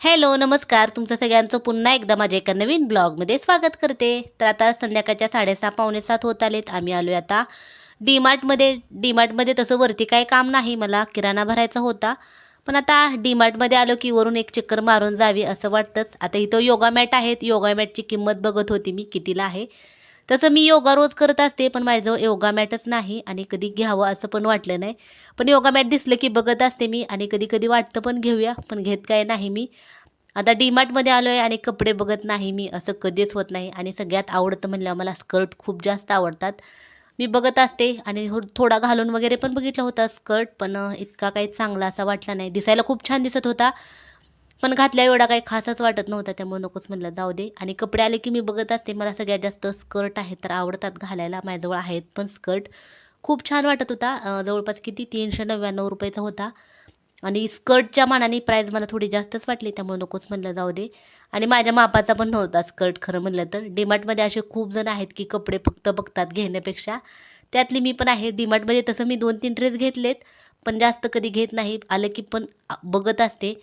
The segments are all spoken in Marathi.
हॅलो नमस्कार. तुमचं सगळ्यांचं पुन्हा एकदा माझ्या एका नवीन ब्लॉगमध्ये स्वागत करते. तर आता संध्याकाळच्या साडेसहा पावणे सात होत आलेत. आम्ही आलो आता डीमार्टमध्ये डीमार्टमध्ये तसं वरती काय काम नाही मला. किराणा भरायचा होता. पण आता डीमार्टमध्ये आलो की वरून एक चक्कर मारून जावी असं वाटतंच. आता इथं योगा मॅट आहेत. योगा मॅटची किंमत बघत होती मी कितीला आहे. तसं मी योगा रोज करत असते पण माझ्याजवळ योगा मॅटच नाही आणि कधी घ्यावं असं पण वाटलं नाही. पण योगा मॅट दिसलं की बघत असते मी आणि कधी कधी वाटतं पण घेऊया पण घेत काय नाही मी. आता डीमार्टमध्ये आलो आहे आणि कपडे बघत नाही मी असं कधीच होत नाही आणि सगळ्यात आवडतं म्हणलं मला स्कर्ट खूप जास्त आवडतात. मी बघत असते आणि हो, थोडा घालून वगैरे पण बघितलं होता स्कर्ट पण इतका काही चांगला असा वाटला नाही. दिसायला खूप छान दिसत होता. पण घातल्या एवढा काही खासच वाटत नव्हता त्यामुळे नकोच म्हणलं. जाऊ दे. आणि कपडे आले की मी बघत असते. मला सगळ्यात जास्त स्कर्ट आहेत तर आवडतात घालायला. माझ्याजवळ आहेत पण स्कर्ट. खूप छान वाटत होता. जवळपास किती? तीनशे नव्याण्णव रुपयाचा होता. आणि स्कर्टच्या मानाने प्राईज मला थोडी जास्तच वाटली त्यामुळे नकोच म्हणलं. जाऊ दे. आणि माझ्या मापाचा पण नव्हता स्कर्ट खरं म्हणलं तर. डीमार्टमध्ये असे खूप जण आहेत की कपडे फक्त बघतात घेण्यापेक्षा. त्यातली मी पण आहे. डीमार्टमध्ये तसं मी दोन तीन ड्रेस घेतलेत पण जास्त कधी घेत नाही. आलं की पण बघत असते.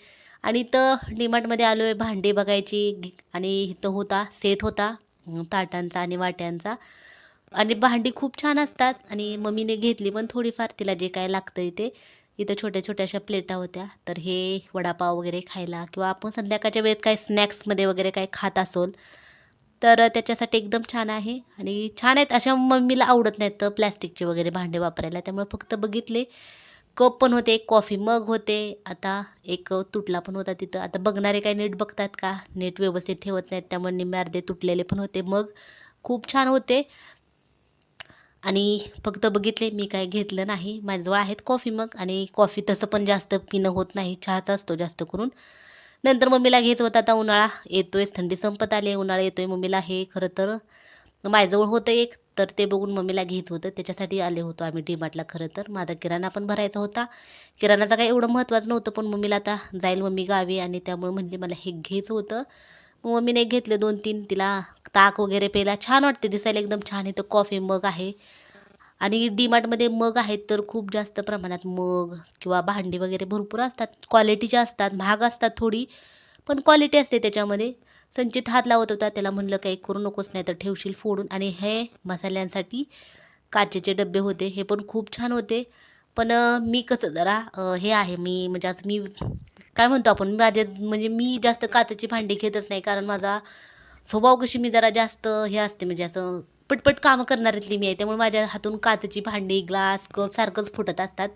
आणि इथं डीमार्टमध्ये आलो आहे भांडे बघायची आणि इथं होता सेट होता ताटांचा आणि वाट्यांचा. आणि भांडी खूप छान असतात आणि मम्मीने घेतली पण थोडीफार तिला जे काय लागतं ते. इथं छोट्या छोट्याशा प्लेटा होत्या तर हे वडापाव वगैरे खायला किंवा आपण संध्याकाळच्या वेळेत काय स्नॅक्समध्ये वगैरे काय खात असोल तर त्याच्यासाठी एकदम छान आहे. आणि छान आहेत अशा मम्मीला आवडत नाहीत तर प्लॅस्टिकचे वगैरे भांडे वापरायला त्यामुळे फक्त बघितले. कप पण होते कॉफी मग होते. आता एक तुटला पण होता तिथं. आता बघणारे काय नीट बघतात का? नीट व्यवस्थित ठेवत नाहीत त्यामुळे निम्मे अर्धे तुटलेले पण होते. मग खूप छान होते. आणि फक्त बघितले मी काय घेतलं नाही. माझ्याजवळ आहेत कॉफी मग. आणि कॉफी तसं पण जास्त पिणं होत नाही. चहाचा असतो जास्त करून. नंतर मम्मीला घेत होता. आता उन्हाळा येतोयच. थंडी संपत आली आहे. उन्हाळा येतोय मम्मीला. हे खरं तर माझ्याजवळ होतं एक तर ते बघून मम्मीला घेत होतं. त्याच्यासाठी आले होतो आम्ही डीमार्टला खरं तर. माझा किराणा पण भरायचा होता. किराणाचा काही एवढं महत्त्वाचं नव्हतं पण मम्मीला आता जाईल मम्मी गावी आणि त्यामुळे म्हणली मला हे घ्यायचं होतं. मग मम्मीने घेतलं दोन तीन तिला ताक वगैरे प्यायला छान वाटते दिसायला एकदम छान इथं कॉफी मग आहे. आणि डीमार्टमध्ये मग आहेत तर खूप जास्त प्रमाणात मग किंवा भांडी वगैरे भरपूर असतात. क्वालिटीचे असतात महाग असतात थोडी पण क्वालिटी असते त्याच्यामध्ये. संचित हात लावत होता. त्याला म्हणलं काही करू नकोस नाही तर ठेवशील फोडून. आणि हे मसाल्यांसाठी काचेचे डबे होते. हे पण खूप छान होते. पण मी कसं जरा हे आहे मी म्हणजे असं मी काय म्हणतो आपण माझे म्हणजे मी जास्त काचेची भांडी घेतच नाही. कारण माझा स्वभाव कशी मी जरा जास्त हे असते म्हणजे असं पटपट कामं करणाऱ्यातली मी आहे. त्यामुळे माझ्या हातून काचेची भांडी ग्लास कप सारखंच फुटत असतात.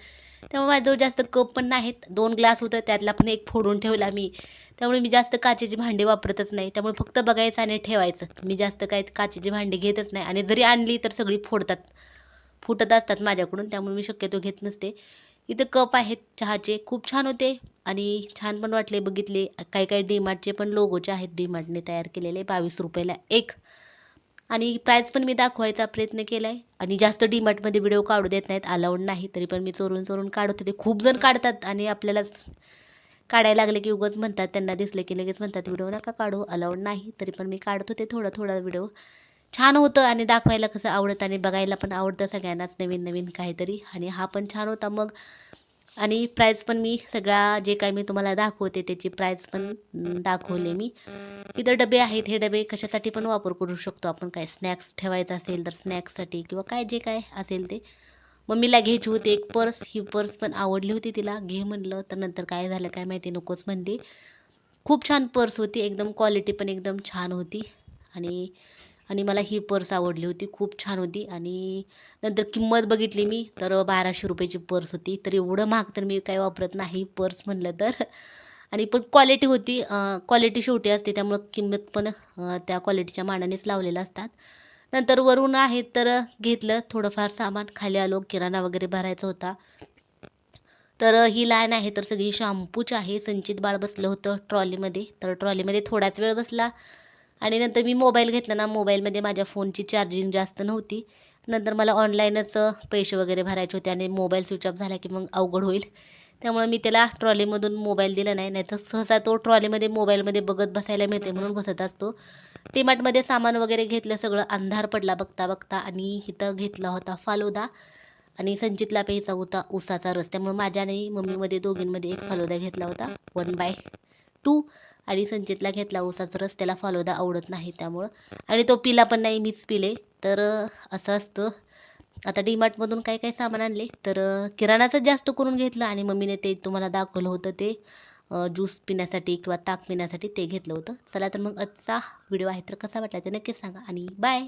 त्यामुळे माझ्याजवळ जास्त कप पण नाहीत. दोन ग्लास होतं त्यातला पण एक फोडून ठेवला मी. त्यामुळे मी जास्त काचेची भांडी वापरतच नाही. त्यामुळे फक्त बघायचं आणि ठेवायचं. मी जास्त काय काचेची भांडी घेतच नाही. आणि जरी आणली तर सगळी फोडतात. फुटत असतात माझ्याकडून. त्यामुळे मी शक्यतो घेत नसते. इथं कप आहेत चहाचे. खूप छान होते. आणि छान पण वाटले बघितले. काही काही डीमार्टचे पण लोगोचे आहेत. डीमार्टने तयार केलेले. बावीस रुपयाला एक. आणि प्राईस पण मी दाखवायचा प्रयत्न केला आहे आणि जास्त डीमार्टमध्ये व्हिडिओ काढू देत नाहीत अलाउड नाही. तरी पण मी चोरून चोरून काढत होते. खूप जण काढतात आणि आपल्याला काढायला लागले की उगाच म्हणतात त्यांना दिसले की लगेच म्हणतात व्हिडिओ नका काढू अलाउड नाही. तरी पण मी काढत होते थोडा थोडा व्हिडिओ छान होतं आणि दाखवायला कसं आवडतं आणि बघायला पण आवडतं सगळ्यांनाच नवीन नवीन काहीतरी. आणि हा पण छान होता. मग आणि प्राईज पण मी सगळा जे काय मी तुम्हाला दाखवते त्याची प्राईज पण दाखवले मी. इतर डबे आहेत हे डबे कशासाठी पण वापर करू शकतो आपण. काय स्नॅक्स ठेवायचं असेल तर स्नॅक्ससाठी किंवा काय जे काय असेल ते. मम्मीला घ्यायची होती एक पर्स ही पर्स पण आवडली होती तिला. घे म्हणलं तर नंतर काय झालं काय माहिती नकोच म्हणली. खूप छान पर्स होती एकदम क्वालिटी पण एकदम छान होती. आणि आणि मला ही पर्स आवडली होती खूप छान होती. आणि नंतर किंमत बघितली मी तर बाराशे रुपयाची पर्स होती. तर एवढं महाग तर मी काय वापरत नाही पर्स म्हणलं तर. आणि पण क्वालिटी होती क्वालिटी शेवटी असते त्यामुळं किंमत पण त्या क्वालिटीच्या मानानेच लावलेलं असतात. नंतर वरून आहेत तर घेतलं थोडंफार सामान खाली आलो किराणा वगैरे भरायचा होता. तर ही लाईन आहे तर सगळी शॅम्पूच आहे संचित बाळ बसलं होतं ट्रॉलीमध्ये. तर ट्रॉलीमध्ये थोडाच वेळ बसला. आणि नंतर मी मोबाईल घेतला ना मोबाईलमध्ये माझ्या फोनची चार्जिंग जास्त नव्हती. नंतर मला ऑनलाईनच पैसे वगैरे भरायचे होते आणि मोबाईल स्विच ऑफ झाला की मग अवघड होईल. त्यामुळे मी त्याला ट्रॉलीमधून मोबाईल दिला नाही नाहीतर सहसा तो ट्रॉलीमध्ये मोबाईलमध्ये बघत बसायला मिळते म्हणून बसत असतो. टीमार्टमध्ये सामान वगैरे घेतलं सगळं अंधार पडला बघता बघता आणि इथं घेतला होता फालुदा. आणि संचितला प्यायचा होता उसाचा रस त्यामुळे माझ्या आणि मम्मीमध्ये दोघींमध्ये एक फालुदा घेतला होता. वन बाय टू आणि संचितला घेतला ऊसाचा रस त्याला फालोदा आवडत नाही त्यामुळं. आणि तो पिला पण नाही मीच पिले. तर असं असतं. आता डीमार्टमधून काय काय सामान आणले? तर किराणाचं जास्त करून घेतलं आणि मम्मीने ते तुम्हाला दाखवलं होतं ते ज्यूस पिण्यासाठी किंवा ताक पिण्यासाठी ते घेतलं होतं. चला तर मग आजचा व्हिडिओ आहे तर कसा वाटला ते नक्कीच सांगा आणि बाय